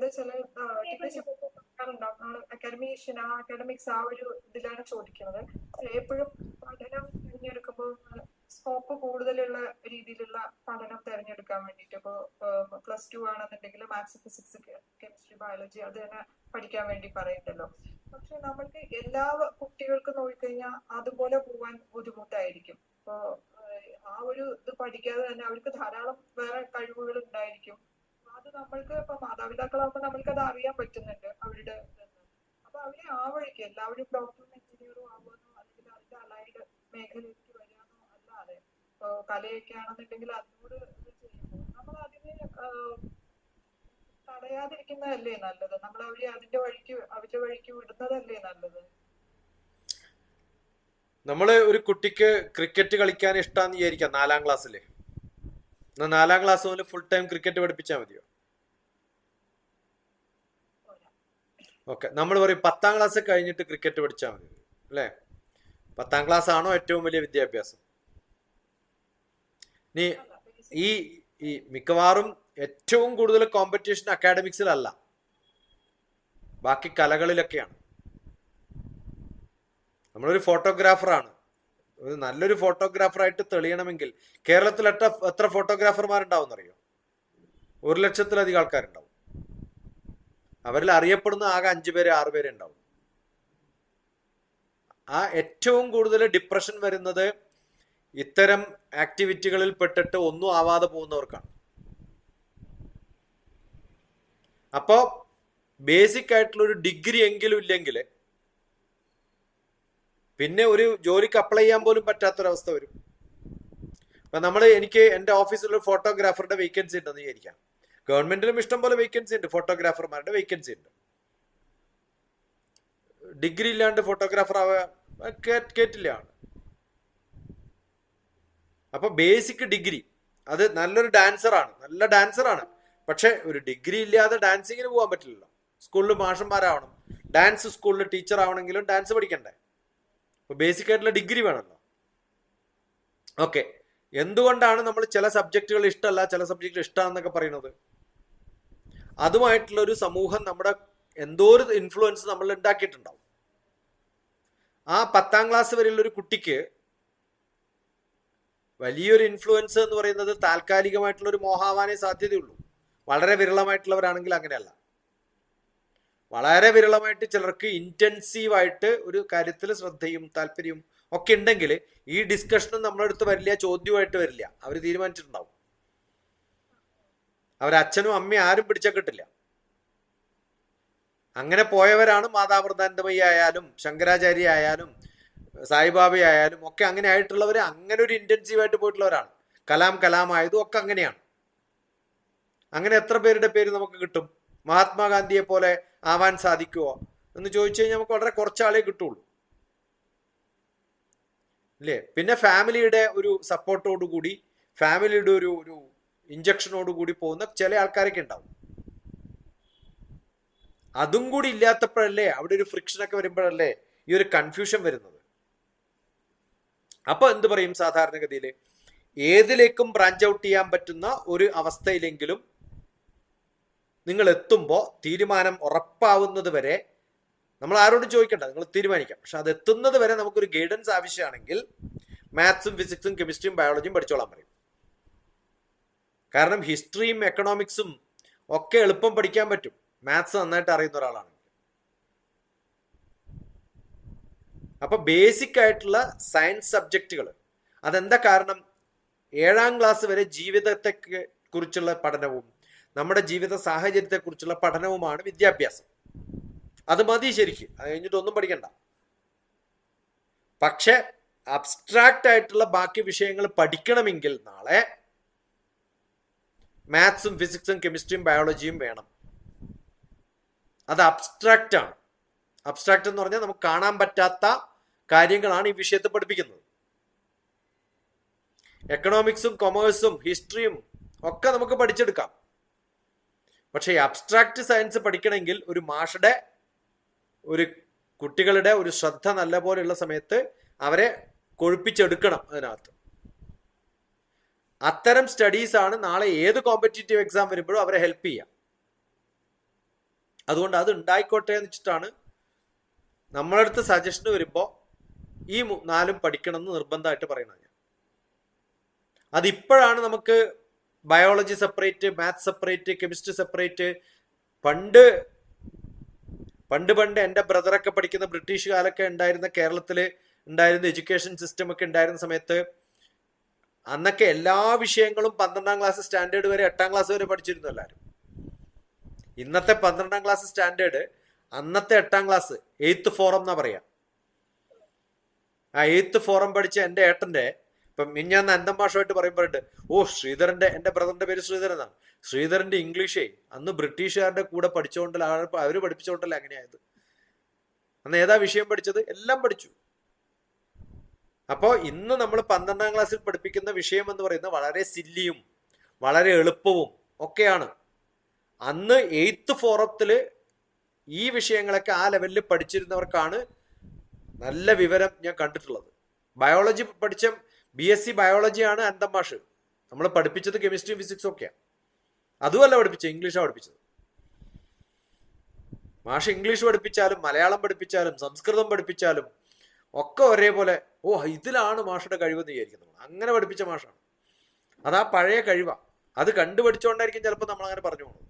എന്താ പറയാറുണ്ടാവും നമ്മൾ അക്കാഡമീഷ്യൻ ആ അക്കാഡമിക്സ് ആ ഒരു ഇതിലാണ് ചോദിക്കുന്നത്. എപ്പോഴും പഠനം തിരഞ്ഞെടുക്കുമ്പോൾ സ്കോപ്പ് കൂടുതലുള്ള രീതിയിലുള്ള പഠനം തിരഞ്ഞെടുക്കാൻ വേണ്ടിട്ട് ഇപ്പോൾ പ്ലസ് ടു ആണെന്നുണ്ടെങ്കിൽ മാത്സ് ഫിസിക്സ് കെമിസ്ട്രി ബയോളജി അത് തന്നെ പഠിക്കാൻ വേണ്ടി പറയുന്നുണ്ടല്ലോ. പക്ഷെ നമ്മൾക്ക് എല്ലാ കുട്ടികൾക്കും നോക്കിക്കഴിഞ്ഞാൽ അതുപോലെ പോവാൻ ബുദ്ധിമുട്ടായിരിക്കും. ഇപ്പോ ആ ഒരു ഇത് പഠിക്കാതെ തന്നെ അവർക്ക് ധാരാളം വേറെ കഴിവുകൾ ഉണ്ടായിരിക്കും. അത് നമ്മൾക്ക് ഇപ്പൊ മാതാപിതാക്കളാകുമ്പോൾ നമ്മൾക്ക് അത് അറിയാൻ പറ്റുന്നുണ്ട് അവരുടെ അപ്പൊ അവരെ ആ വഴിക്ക് എല്ലാവരും ഡോക്ടറും എഞ്ചിനീയറും ആകുമെന്നോ അല്ലെങ്കിൽ അതിന്റെ അലൈഡ് മേഖലയിലേക്ക് വരാനോ അല്ലാതെ ഇപ്പൊ കലയൊക്കെ ആണെന്നുണ്ടെങ്കിൽ അതിനോട് ചെയ്യുമ്പോൾ നമ്മൾ അതിനെ തടയാതിരിക്കുന്നതല്ലേ നല്ലത്? നമ്മൾ അവരെ അതിന്റെ വഴിക്ക് അവരുടെ വഴിക്ക് വിടുന്നതല്ലേ നല്ലത്? നമ്മൾ ഒരു കുട്ടിക്ക് ക്രിക്കറ്റ് കളിക്കാൻ ഇഷ്ടം വിചാരിക്കാം നാലാം ക്ലാസ്സിൽ നാലാം ക്ലാസ് മുതൽ ഫുൾ ടൈം ക്രിക്കറ്റ് പഠിപ്പിച്ചാൽ മതിയോ? ഓക്കെ. നമ്മൾ പറയും പത്താം ക്ലാസ് കഴിഞ്ഞിട്ട് ക്രിക്കറ്റ് പഠിച്ചാൽ മതി. അല്ലേ? പത്താം ക്ലാസ് ആണോ ഏറ്റവും വലിയ വിദ്യാഭ്യാസം? നീ ഈ ഈ മിക്കവാറും ഏറ്റവും കൂടുതൽ കോമ്പറ്റീഷൻ അക്കാഡമിക്സിലല്ല ബാക്കി കലകളിലൊക്കെയാണ്. നമ്മളൊരു ഫോട്ടോഗ്രാഫറാണ് ഒരു നല്ലൊരു ഫോട്ടോഗ്രാഫറായിട്ട് തെളിയണമെങ്കിൽ കേരളത്തിൽ എത്ര എത്ര ഫോട്ടോഗ്രാഫർമാരുണ്ടാവും എന്നറിയോ ഒരു ലക്ഷത്തിലധികം ആൾക്കാരുണ്ടാവും. അവരിൽ അറിയപ്പെടുന്ന ആകെ അഞ്ചു പേര് ആറു പേര് ഉണ്ടാവും. ആ ഏറ്റവും കൂടുതൽ ഡിപ്രഷൻ വരുന്നത് ഇത്തരം ആക്ടിവിറ്റികളിൽ പെട്ടിട്ട് ഒന്നും ആവാതെ പോകുന്നവർക്കാണ്. അപ്പോ ബേസിക് ആയിട്ടുള്ള ഒരു ഡിഗ്രി എങ്കിലും ഇല്ലെങ്കിൽ പിന്നെ ഒരു ജോലിക്ക് അപ്ലൈ ചെയ്യാൻ പോലും പറ്റാത്തൊരവസ്ഥ വരും. അപ്പൊ നമ്മൾ എനിക്ക് എന്റെ ഓഫീസിലൊരു ഫോട്ടോഗ്രാഫറുടെ വേക്കൻസി ഉണ്ടെന്ന് വിചാരിക്കാം. ഗവൺമെന്റിലും ഇഷ്ടം പോലെ വേക്കൻസി ഉണ്ട്. ഫോട്ടോഗ്രാഫർമാരുടെ വേക്കൻസി ഉണ്ട്. ഡിഗ്രി ഇല്ലാണ്ട് ഫോട്ടോഗ്രാഫർ ആവാൻ കേ- കേട്ടില്ല. ആണ് അപ്പൊ ബേസിക് ഡിഗ്രി അത് നല്ലൊരു ഡാൻസർ ആണ്. നല്ല ഡാൻസർ ആണ്. പക്ഷെ ഒരു ഡിഗ്രി ഇല്ലാതെ ഡാൻസിങ്ങിന് പോകാൻ പറ്റില്ലല്ലോ. സ്കൂളിൽ മാഷന്മാരാവണം. ഡാൻസ് സ്കൂളിൽ ടീച്ചർ ആവണമെങ്കിലും ഡാൻസ് പഠിക്കണ്ടേ? അപ്പൊ ബേസിക് ആയിട്ടുള്ള ഡിഗ്രി വേണമല്ലോ ഓക്കെ എന്തുകൊണ്ടാണ് നമ്മൾ ചില സബ്ജക്റ്റുകൾ ഇഷ്ടമല്ല ചില സബ്ജക്റ്റുകൾ ഇഷ്ടമാണെന്നൊക്കെ പറയുന്നത്? അതുമായിട്ടുള്ള ഒരു സമൂഹം നമ്മുടെ എന്തോ ഒരു ഇൻഫ്ലുവൻസ് നമ്മൾ ഉണ്ടാക്കിയിട്ടുണ്ടാവും. ആ പത്താം ക്ലാസ് വരെയുള്ള ഒരു കുട്ടിക്ക് വലിയൊരു ഇൻഫ്ലുവൻസ് എന്ന് പറയുന്നത് താൽക്കാലികമായിട്ടുള്ള ഒരു മോഹാവാനേ സാധ്യതയുള്ളൂ. വളരെ വിരളമായിട്ടുള്ളവരാണെങ്കിൽ അങ്ങനെയല്ല. വളരെ വിരളമായിട്ട് ചിലർക്ക് ഇന്റൻസീവായിട്ട് ഒരു കാര്യത്തിൽ ശ്രദ്ധയും താല്പര്യവും ഒക്കെ ഉണ്ടെങ്കിൽ ഈ ഡിസ്കഷനും നമ്മളെടുത്ത് വരില്ല ചോദ്യമായിട്ട് വരില്ല. അവർ തീരുമാനിച്ചിട്ടുണ്ടാവും. അവരച്ഛനും അമ്മയും ആരും പിടിച്ചാൽ കിട്ടില്ല അങ്ങനെ പോയവരാണ് മാതാമൃതാനന്ദമയി ആയാലും ശങ്കരാചാര്യ ആയാലും സായിബാബ ആയാലും ഒക്കെ അങ്ങനെ ആയിട്ടുള്ളവർ അങ്ങനെ ഒരു ഇന്റൻസീവായിട്ട് പോയിട്ടുള്ളവരാണ്. കലാം കലാമായതും ഒക്കെ അങ്ങനെയാണ്. അങ്ങനെ എത്ര പേരുടെ പേര് നമുക്ക് കിട്ടും? മഹാത്മാഗാന്ധിയെ പോലെ ആവാൻ സാധിക്കുമോ എന്ന് ചോദിച്ചു കഴിഞ്ഞാൽ നമുക്ക് വളരെ കുറച്ചാളേ കിട്ടുള്ളൂ. ഇല്ലേ? പിന്നെ ഫാമിലിയുടെ ഒരു സപ്പോർട്ടോടു കൂടി ഫാമിലിയുടെ ഒരു ഒരു ഇഞ്ചക്ഷനോട് കൂടി പോകുന്ന ചില ആൾക്കാരൊക്കെ ഉണ്ടാവും. അതും കൂടി ഇല്ലാത്തപ്പോഴല്ലേ അവിടെ ഒരു ഫ്രിക്ഷൻ ഒക്കെ വരുമ്പോഴല്ലേ ഈ ഒരു കൺഫ്യൂഷൻ വരുന്നത്. അപ്പൊ എന്ത് പറയും സാധാരണഗതിയിൽ? ഏതിലേക്കും ബ്രാഞ്ച് ഔട്ട് ചെയ്യാൻ പറ്റുന്ന ഒരു അവസ്ഥയിലെങ്കിലും നിങ്ങൾ എത്തുമ്പോൾ തീരുമാനം ഉറപ്പാവുന്നത് വരെ നമ്മൾ ആരോടും ചോദിക്കണ്ട നിങ്ങൾ തീരുമാനിക്കാം. പക്ഷെ അത് എത്തുന്നത് വരെ നമുക്കൊരു ഗൈഡൻസ് ആവശ്യമാണെങ്കിൽ മാത്സും ഫിസിക്സും കെമിസ്ട്രിയും ബയോളജിയും പഠിച്ചോളാൻ പറയും. കാരണം ഹിസ്റ്ററിയും എക്കണോമിക്സും ഒക്കെ എളുപ്പം പഠിക്കാൻ പറ്റും. മാത്സ് നന്നായിട്ട് അറിയുന്ന ഒരാളാണ്. അപ്പൊ ബേസിക് ആയിട്ടുള്ള സയൻസ് സബ്ജക്റ്റുകൾ അതെന്താ കാരണം? ഏഴാം ക്ലാസ് വരെ ജീവിതത്തെ കുറിച്ചുള്ള പഠനവും നമ്മുടെ ജീവിത സാഹചര്യത്തെ കുറിച്ചുള്ള പഠനവുമാണ് വിദ്യാഭ്യാസം. അത് മതി ശരിക്കും. അത് കഴിഞ്ഞിട്ട് ഒന്നും പഠിക്കണ്ട. പക്ഷെ അബ്സ്ട്രാക്റ്റ് ആയിട്ടുള്ള ബാക്കി വിഷയങ്ങൾ പഠിക്കണമെങ്കിൽ നാളെ മാത്സും ഫിസിക്സും കെമിസ്ട്രിയും ബയോളജിയും വേണം. അത് അബ്സ്ട്രാക്റ്റ് ആണ്. അബ്സ്ട്രാക്റ്റ് എന്ന് പറഞ്ഞാൽ നമുക്ക് കാണാൻ പറ്റാത്ത കാര്യങ്ങളാണ് ഈ വിഷയത്തെ പഠിപ്പിക്കുന്നത്. എക്കണോമിക്സും കൊമേഴ്സും ഹിസ്റ്ററിയും ഒക്കെ നമുക്ക് പഠിച്ചെടുക്കാം. പക്ഷേ ഈ അബ്സ്ട്രാക്റ്റ് സയൻസ് പഠിക്കണമെങ്കിൽ ഒരു മാഷയുടെ ഒരു കുട്ടികളുടെ ഒരു ശ്രദ്ധ നല്ല പോലെയുള്ള സമയത്ത് അവരെ കൊഴുപ്പിച്ചെടുക്കണം അതിനകത്ത്. അത്തരം സ്റ്റഡീസ് ആണ് നാളെ ഏത് കോമ്പറ്റേറ്റീവ് എക്സാം വരുമ്പോഴും അവരെ ഹെൽപ്പ് ചെയ്യാം. അതുകൊണ്ട് അത് ഉണ്ടായിക്കോട്ടെ എന്ന് വെച്ചിട്ടാണ് നമ്മളടുത്ത് സജഷൻ വരുമ്പോൾ ഈ നാലും പഠിക്കണം എന്ന് നിർബന്ധമായിട്ട് പറയുന്നത് ഞാൻ. അതിപ്പോഴാണ് നമുക്ക് biology separate maths separate chemistry separate പണ്ട് പണ്ട് പണ്ട് എന്റെ ബ്രദറൊക്കെ പഠിക്കുന്ന ബ്രിട്ടീഷ് കാലൊക്കെ ഉണ്ടായിരുന്ന കേരളത്തിൽ ഉണ്ടായിരുന്ന എഡ്യൂക്കേഷൻ സിസ്റ്റം ഒക്കെ ഉണ്ടായിരുന്ന സമയത്ത് അന്നൊക്കെ എല്ലാ വിഷയങ്ങളും പന്ത്രണ്ടാം ക്ലാസ് സ്റ്റാൻഡേർഡ് വരെ എട്ടാം ക്ലാസ് വരെ പഠിച്ചിരുന്നു എല്ലാവരും ഇന്നത്തെ പന്ത്രണ്ടാം ക്ലാസ് സ്റ്റാൻഡേർഡ് അന്നത്തെ എട്ടാം ക്ലാസ് എയ്ത്ത് ഫോറം എന്നാ പറയാ. ആ എയ്ത്ത് ഫോറം പഠിച്ച എന്റെ ഏട്ടന്റെ ഇപ്പം ഞാൻ അന്തം ഭാഷമായിട്ട് പറയുമ്പോഴുണ്ട് ഓ ശ്രീധരന്റെ എന്റെ ബ്രദറിന്റെ പേര് ശ്രീധരൻ എന്നാണ്. ശ്രീധരന്റെ ഇംഗ്ലീഷേ അന്ന് ബ്രിട്ടീഷുകാരുടെ കൂടെ പഠിച്ചുകൊണ്ടല്ല അവർ പഠിപ്പിച്ചുകൊണ്ടല്ല അങ്ങനെയായത്. അന്ന് ഏതാ വിഷയം പഠിച്ചത്? എല്ലാം പഠിച്ചു. അപ്പോൾ ഇന്ന് നമ്മൾ പന്ത്രണ്ടാം ക്ലാസ്സിൽ പഠിപ്പിക്കുന്ന വിഷയം എന്ന് പറയുന്നത് വളരെ സില്ലിയും വളരെ എളുപ്പവും ഒക്കെയാണ്. അന്ന് എയ്ത്ത് ഫോറത്തിൽ ഈ വിഷയങ്ങളൊക്കെ ആ ലെവലിൽ പഠിച്ചിരുന്നവർക്കാണ് നല്ല വിവരം ഞാൻ കണ്ടിട്ടുള്ളത്. ബയോളജി പഠിച്ച ബി എസ് സി ബയോളജിയാണ് അന്തം നമ്മൾ പഠിപ്പിച്ചത് കെമിസ്ട്രിയും ഫിസിക്സും ഒക്കെയാണ് അതുമല്ല പഠിപ്പിച്ചത് ഇംഗ്ലീഷാണ് പഠിപ്പിച്ചത്. മാഷ് ഇംഗ്ലീഷ് പഠിപ്പിച്ചാലും മലയാളം പഠിപ്പിച്ചാലും സംസ്കൃതം പഠിപ്പിച്ചാലും ഒക്കെ ഒരേപോലെ ഓ ഇതിലാണ് മാഷയുടെ കഴിവെന്ന് വിചാരിക്കുന്നത് നമ്മൾ അങ്ങനെ പഠിപ്പിച്ച മാഷാണ്. അതാ പഴയ കഴിവാ. അത് കണ്ടുപഠിച്ചുകൊണ്ടായിരിക്കും ചിലപ്പോൾ നമ്മൾ അങ്ങനെ പറഞ്ഞു പോകുന്നത്.